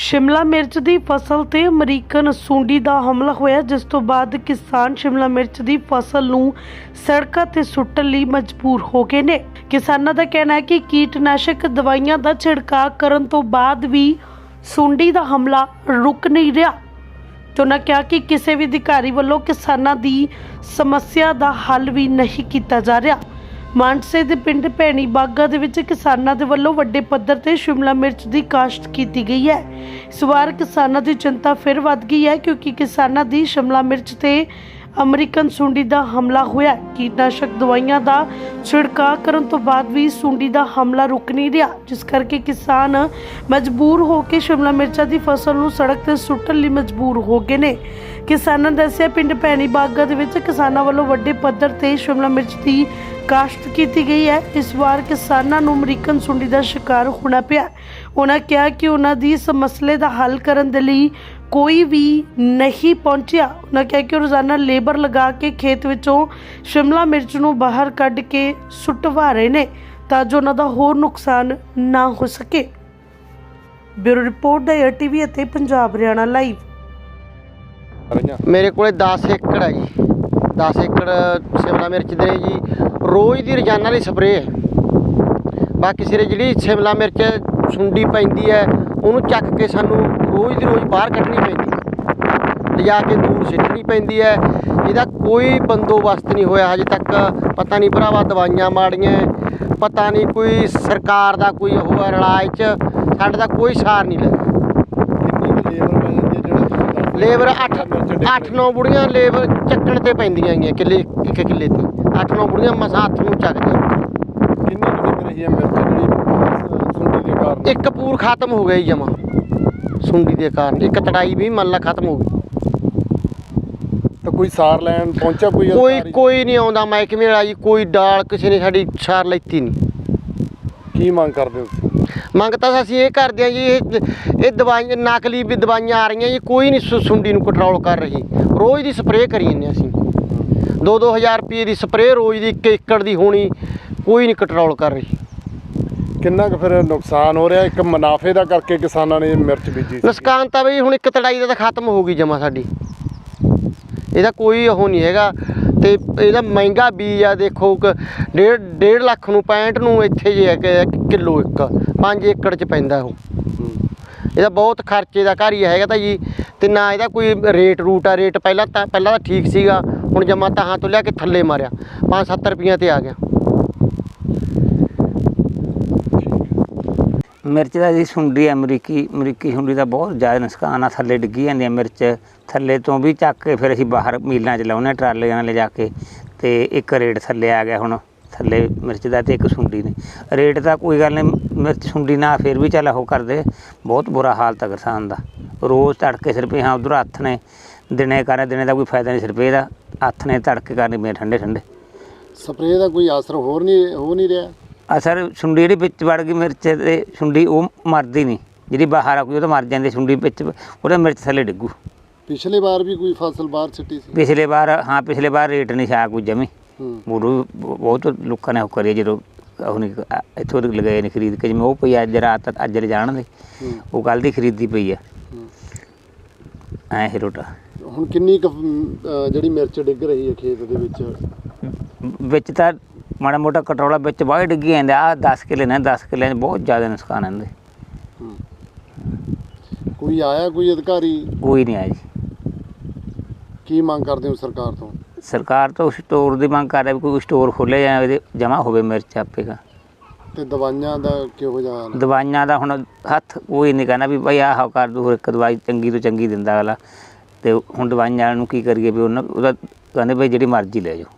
ਸ਼ਿਮਲਾ ਮਿਰਚ ਦੀ ਫਸਲ ਤੇ ਅਮਰੀਕਨ ਸੁੰਡੀ ਦਾ ਹਮਲਾ ਹੋਇਆ, ਜਿਸ ਤੋਂ ਬਾਅਦ ਕਿਸਾਨ ਸ਼ਿਮਲਾ ਮਿਰਚ ਦੀ ਫਸਲ ਨੂੰ ਸੜਕਾਂ ਤੇ ਸੁੱਟਣ ਲਈ ਮਜਬੂਰ ਹੋ ਗਏ ਨੇ। ਕਿਸਾਨਾਂ ਦਾ ਕਹਿਣਾ ਹੈ ਕਿ ਕੀਟਨਾਸ਼ਕ ਦਵਾਈਆਂ ਦਾ ਛਿੜਕਾਅ ਕਰਨ ਤੋਂ ਬਾਅਦ ਵੀ ਸੁੰਡੀ ਦਾ ਹਮਲਾ ਰੁਕ ਨਹੀਂ ਰਿਹਾ। ਤੇ ਉਹਨਾਂ ਕਿਹਾ ਕਿ ਕਿਸੇ ਵੀ ਅਧਿਕਾਰੀ ਵੱਲੋਂ ਕਿਸਾਨਾਂ ਦੀ ਸਮੱਸਿਆ ਦਾ ਹੱਲ ਵੀ ਨਹੀਂ ਕੀਤਾ ਜਾ ਰਿਹਾ। ਮਾਨਸੇ ਦੇ ਪਿੰਡ ਭੈਣੀ ਬਾਗਾ ਦੇ ਵਿੱਚ ਕਿਸਾਨਾਂ ਦੇ ਵੱਲੋਂ ਵੱਡੇ ਪੱਧਰ ਤੇ ਸ਼ਿਮਲਾ ਮਿਰਚ ਦੀ ਕਾਸ਼ਤ ਕੀਤੀ ਗਈ ਹੈ। ਇਸ ਵਾਰ ਕਿਸਾਨਾਂ ਦੀ ਚਿੰਤਾ ਫਿਰ ਵੱਧ ਗਈ ਹੈ ਕਿਉਂਕਿ ਕਿਸਾਨਾਂ ਦੀ ਸ਼ਿਮਲਾ ਮਿਰਚ ਤੇ ਅਮਰੀਕਨ ਸੁੰਡੀ ਦਾ ਹਮਲਾ ਹੋਇਆ। ਹੈ। ਕੀਟਨਾਸ਼ਕ ਦਵਾਈਆਂ ਦਾ ਛਿੜਕਾਅ ਕਰਨ ਤੋਂ ਬਾਅਦ ਵੀ ਸੁੰਡੀ ਦਾ ਹਮਲਾ ਰੁਕ ਨਹੀਂ ਰਿਹਾ, ਜਿਸ ਕਰਕੇ ਕਿਸਾਨ ਮਜਬੂਰ ਹੋ ਕੇ ਸ਼ਿਮਲਾ ਮਿਰਚਾਂ ਦੀ ਫਸਲ ਨੂੰ ਸੜਕ ਤੇ ਸੁੱਟਣ ਲਈ ਮਜਬੂਰ ਹੋ ਗਏ ਨੇ। ਕਿਸਾਨਾਂ ਨੇ ਦੱਸਿਆ, ਪਿੰਡ ਭੈਣੀ ਬਾਗਾ ਦੇ ਵਿੱਚ ਕਿਸਾਨਾਂ ਵੱਲੋਂ ਵੱਡੇ ਪੱਧਰ ਤੇ ਸ਼ਿਮਲਾ ਮਿਰਚ ਦੀ ਕਾਸ਼ਤ ਕੀਤੀ ਗਈ ਹੈ। ਇਸ ਵਾਰ ਕਿਸਾਨਾਂ ਨੂੰ ਅਮਰੀਕਨ ਸੁੰਡੀ ਦਾ ਸ਼ਿਕਾਰ ਹੋਣਾ ਪਿਆ। ਉਹਨਾਂ ਕਿਹਾ ਕਿ ਉਹਨਾਂ ਦੀ ਇਸ ਮਸਲੇ ਦਾ ਹੱਲ ਕਰਨ ਦੇ ਲਈ ਕੋਈ ਵੀ ਨਹੀਂ ਪਹੁੰਚਿਆ। ਉਹਨਾਂ ਕਿਹਾ ਕਿ ਉਹ ਰੋਜ਼ਾਨਾ ਲੇਬਰ ਲਗਾ ਕੇ ਖੇਤ ਵਿੱਚੋਂ ਸ਼ਿਮਲਾ ਮਿਰਚ ਨੂੰ ਬਾਹਰ ਕੱਢ ਕੇ ਸੁੱਟਵਾ ਰਹੇ ਨੇ ਤਾਂ ਜੋ ਉਹਨਾਂ ਦਾ ਹੋਰ ਨੁਕਸਾਨ ਨਾ ਹੋ ਸਕੇ। ਬਿਊਰੋ ਰਿਪੋਰਟ ਦਾ ਏਆਰ ਟੀਵੀ ਅਤੇ ਪੰਜਾਬ ਹਰਿਆਣਾ ਲਾਈਵ। ਮੇਰੇ ਕੋਲੇ 10 ਏਕੜ ਹੈ ਜੀ। 10 ਏਕੜ ਸ਼ਿਮਲਾ ਮਿਰਚ ਦੇ ਨੇ ਜੀ। ਰੋਜ਼ ਦੀ ਰੋਜ਼ਾਨਾ ਦੀ ਸਪਰੇਅ ਹੈ। ਬਾਕੀ ਸਿਰੇ ਜਿਹੜੀ ਸ਼ਿਮਲਾ ਮਿਰਚ ਸੁੰਡੀ ਪੈਂਦੀ ਹੈ, ਉਹਨੂੰ ਚੱਕ ਕੇ ਸਾਨੂੰ ਰੋਜ਼ ਦੀ ਰੋਜ਼ ਬਾਹਰ ਕੱਢਣੀ ਪੈਂਦੀ ਹੈ। ਲਿਜਾ ਕੇ ਦੂਰ ਸਿੱਟਣੀ ਪੈਂਦੀ ਹੈ। ਇਹਦਾ ਕੋਈ ਬੰਦੋਬਸਤ ਨਹੀਂ ਹੋਇਆ ਹਜੇ ਤੱਕ। ਪਤਾ ਨਹੀਂ ਭਰਾਵਾ ਦਵਾਈਆਂ ਮਾੜੀਆਂ ਪਤਾ ਨਹੀਂ ਕੋਈ ਸਰਕਾਰ ਦਾ ਕੋਈ ਉਹ ਹੈ ਰਲਾਜ ਚ। ਸਾਡੇ ਦਾ ਕੋਈ ਸਾਰ ਨਹੀਂ ਲੱਗਦਾ ਲੇਬਰ ਪੈ ਜਾਂਦੀ ਹੈ ਜਿਹੜਾ ਤੁਸੀਂ ਦੱਸ ਲੇਬਰ ਮਿਰਚ 8 ਡਿੱਗ 8-9 ਬੁੜੀਆਂ ਲੇਬਰ ਚੱਕਣ ਤੇ ਪੈਂਦੀਆਂ ਗੀਆਂ ਕਿੱਲੇ ਇੱਕ ਕਿੱਲੇ ਤੇ। 8-9 ਬੁੜੀਆਂ ਮਸਾਂ ਹੱਥ ਨੂੰ ਚੱਕਦੀਆਂ ਕਿੰਨੀ ਕੁ ਡਿੱਗ ਰਹੀ ਹੈ ਮਿਰਚ ਜਿਹੜੀ ਅਹ, ਸੁੰਡੀ ਦੇ ਕਾਰਨ? ਇੱਕ ਪੂਰ ਖਤਮ ਹੋ ਗਿਆ ਜੀ ਜਮਾ। ਸੁੰਡੀ ਦੇ ਕਾਰਨ। ਇੱਕ ਤੜਾਈ ਵੀ ਮੰਨ ਲਾ ਖਤਮ ਹੋ ਗਈ। ਤਾਂ ਕੋਈ ਸਾਰ ਲੈਣ ਪਹੁੰਚਾ ਕੋਈ ਕੋਈ ਅਧਿਕਾਰੀ? ਕੋਈ ਨਹੀਂ ਆਉਂਦਾ ਮਹਿਕਮੇ ਵਾਲਾ ਜੀ ਕੋਈ ਡਾਲ ਕਿਸੇ ਨੇ ਸਾਡੀ ਸਾਰ ਲੈਤੀ ਨਹੀਂ। ਕੀ ਮੰਗ ਕਰਦੇ ਹੋ? ਮੰਗ ਤਾਂ ਅਸੀਂ ਇਹ ਕਰਦੇ ਹਾਂ ਜੀ ਇਹ ਇਹ ਦਵਾਈਆਂ ਨਕਲੀ ਵੀ ਦਵਾਈਆਂ ਆ ਰਹੀਆਂ ਜੀ ਕੋਈ ਨਹੀਂ ਸੁ- ਸੁੰਡੀ ਨੂੰ ਕੰਟਰੋਲ ਕਰ ਰਹੀ। ਰੋਜ਼ ਦੀ ਸਪਰੇਅ ਕਰੀ ਜਾਂਦੇ ਅਸੀਂ। 2-2000 ਰੁਪਏ ਦੀ ਸਪਰੇਅ ਰੋਜ਼ ਦੀ 1 ਏਕੜ ਦੀ ਹੋਣੀ ਕੋਈ ਨਹੀਂ ਕੰਟਰੋਲ ਕਰ ਰਹੀ। ਕਿੰਨਾ ਕੁ ਫਿਰ ਨੁਕਸਾਨ ਹੋ ਰਿਹਾ? ਇੱਕ ਮੁਨਾਫੇ ਦਾ ਕਰਕੇ ਕਿਸਾਨਾਂ ਨੇ ਮਿਰਚ ਬੀਜੀ ਸੀ। ਨੁਕਸਾਨ ਤਾਂ ਬਈ ਹੁਣ ਇੱਕ ਤੜਾਈ ਦਾ ਤਾਂ ਖਤਮ ਹੋ ਗਈ ਜਮਾ ਸਾਡੀ। ਇਹਦਾ ਕੋਈ ਉਹ ਨਹੀਂ ਹੈਗਾ। ਤੇ ਇਹਦਾ ਮਹਿੰਗਾ ਬੀਜ ਆ, ਦੇਖੋ ਕਿ ਡੇਢ ਡੇਢ ਲੱਖ ਨੂੰ 65 ਨੂੰ ਇੱਥੇ ਜੇ ਹੈ ਕਿਲੋ ਇੱਕ 5 ਏਕੜ ਚ ਪੈਂਦਾ ਉਹ। ਇਹਦਾ ਬਹੁਤ ਖਰਚੇ ਦਾ ਘਰ ਹੀ ਹੈਗਾ ਤਾਂ ਜੀ। ਤੇ ਨਾ ਇਹਦਾ ਕੋਈ ਰੇਟ ਰੂਟ ਆ, ਰੇਟ ਪਹਿਲਾਂ ਤਾਂ ਪਹਿਲਾਂ ਤਾਂ ਠੀਕ ਸੀਗਾ। ਹੁਣ ਜਮਾ ਤਾਂ ਤੋਂ ਲਿਆ ਕੇ ਥੱਲੇ ਮਾਰਿਆ। 5-7 ਰੁਪਈਆ ਤੇ ਆ ਗਿਆ। ਮਿਰਚ ਦਾ ਜੀ ਸੁੰਡੀ ਹੈ ਅਮਰੀਕੀ ਅਮਰੀਕੀ ਸੁੰਡੀ ਦਾ ਬਹੁਤ ਜ਼ਿਆਦਾ ਨੁਕਸਾਨ ਆ, ਥੱਲੇ ਡਿੱਗੀ ਜਾਂਦੀ ਹੈ ਮਿਰਚ। ਥੱਲੇ ਤੋਂ ਵੀ ਚੱਕ ਕੇ ਫਿਰ ਅਸੀਂ ਬਾਹਰ ਮੀਲਾਂ ਚ ਲਾਉਂਦੇ ਹਾਂ ਟਰਾਲੀਆਂ ਨਾਲ ਲਿਜਾ ਕੇ, ਤੇ ਇੱਕ ਰੇਟ ਥੱਲੇ ਆ ਗਿਆ ਹੁਣ, ਥੱਲੇ ਮਿਰਚ ਦਾ ਤੇ ਇੱਕ ਸੁੰਡੀ ਨੇ। ਰੇਟ ਤਾਂ ਕੋਈ ਗੱਲ ਨਹੀਂ, ਮਿਰਚ ਸੁੰਡੀ ਨਾ ਫਿਰ ਵੀ ਚੱਲ ਉਹ ਕਰਦੇ, ਬਹੁਤ ਬੁਰਾ ਹਾਲਤ ਤਾਂ ਕਿਸਾਨ ਦਾ। ਰੋਜ਼ ਤੜਕੇ ਸਿਰਪੇ ਹਾਂ ਉਧਰ ਹੱਥ ਨੇ, ਦਿਨੇ ਕਰੇ, ਦਿਨੇ ਦਾ ਕੋਈ ਫਾਇਦਾ ਨਹੀਂ ਸਿਰ ਦਾ ਹੱਥ ਨੇ ਤੜਕੇ ਕਰਨੀ ਮੇ ਠੰਡੇ ਠੰਡੇ ਸਪਰੇਅ ਦਾ ਕੋਈ ਅਸਰ ਹੋਰ ਨਹੀਂ ਹੋ ਨਹੀਂ ਰਿਹਾ। ਅਸਰ ਸੁੰਡੀ ਜਿਹੜੀ ਵਿੱਚ ਵੜ ਗਈ ਮਿਰਚ ਤੇ ਸੁੰਡੀ ਉਹ ਮਰਦੀ ਨਹੀਂ। ਜਿਹੜੀ ਬਾਹਰ ਆ ਕੋਈ ਉਹ ਤਾਂ ਮਰ ਜਾਂਦੀ ਸੁੰਡੀ ਵਿੱਚ। ਉਹਦਾ ਮਿਰਚ ਥੱਲੇ ਡਿੱਗੂ। ਪਿਛਲੇ ਵਾਰ ਵੀ ਕੋਈ ਫਸਲ ਬਾਹਰ ਸਿੱਟੀ ਸੀ? ਪਿਛਲੇ ਵਾਰ ਹਾਂ ਪਿਛਲੇ ਵਾਰ ਰੇਟ ਨਹੀਂ ਛਾ ਕੋਈ ਜਮੀ। ਬੂੜੂ ਬਹੁਤ ਲੋਕਾਂ ਨੇ ਉਹ ਕਰੀ ਜਦੋਂ ਉਹ ਨਹੀਂ ਇੱਥੋਂ ਲਗਾਏ ਨੇ ਖਰੀਦ ਕੇ। ਜਿਵੇਂ ਉਹ ਪਈ ਅੱਜ ਰਾਤ ਅੱਜ ਲੈ ਜਾਣਦੇ ਉਹ ਕੱਲ ਦੀ ਖਰੀਦੀ ਪਈ ਆ। ਐ ਹੀਰੋਟਾ ਹੁਣ ਕਿੰਨੀ ਜਿਹੜੀ ਮਿਰਚ ਡਿੱਗ ਰਹੀ ਹੈ ਖੇਤ ਦੇ ਵਿੱਚ? ਵਿੱਚ ਤਾਂ ਮਾੜਾ ਮੋਟਾ ਕਟਰੋਲਾ ਵਿੱਚ ਬਾਹਰ ਡਿੱਗੀ ਜਾਂਦੇ ਆ 10 ਕਿੱਲੇ ਨੇ 10 ਕਿੱਲੇ ਬਹੁਤ ਜ਼ਿਆਦਾ ਨੁਕਸਾਨ ਆਂਦੇ ਕੋਈ ਆਇਆ ਕੋਈ ਅਧਿਕਾਰੀ? ਕੋਈ ਨਹੀਂ ਆਇਆ ਜੀ। ਕੀ ਮੰਗ ਕਰਦੇ ਹੋ ਸਰਕਾਰ ਤੋਂ? ਸਰਕਾਰ ਤੋਂ ਸਟੋਰ ਦੀ ਮੰਗ ਕਰ ਰਹੀ ਵੀ ਕੋਈ ਸਟੋਰ ਖੋਲੇ ਜਾਂ ਇਹਦੇ ਜਮਾ ਹੋਵੇ ਮਿਰਚ ਆਪੇਗਾ ਤੇ ਦਵਾਈਆਂ ਦਾ ਕਿਹੋ ਜਿਹਾ ਹਾਲ ਹੈ? ਦਵਾਈਆਂ ਦਾ ਹੁਣ ਹੱਥ ਕੋਈ ਨਹੀਂ ਕਹਿੰਦਾ ਵੀ ਭਾਈ ਆਹ ਕਰ ਦੂ ਹੋਰ ਇੱਕ ਦਵਾਈ ਚੰਗੀ ਤੋਂ ਚੰਗੀ ਦਿੰਦਾ ਅਗਲਾ। ਤੇ ਹੁਣ ਦਵਾਈਆਂ ਨੂੰ ਕੀ ਕਰੀਏ ਵੀ ਉਹਨਾਂ ਉਹਦਾ ਕਹਿੰਦੇ ਭਾਈ ਜਿਹੜੀ ਮਰਜ਼ੀ ਲੈ ਜਾਓ।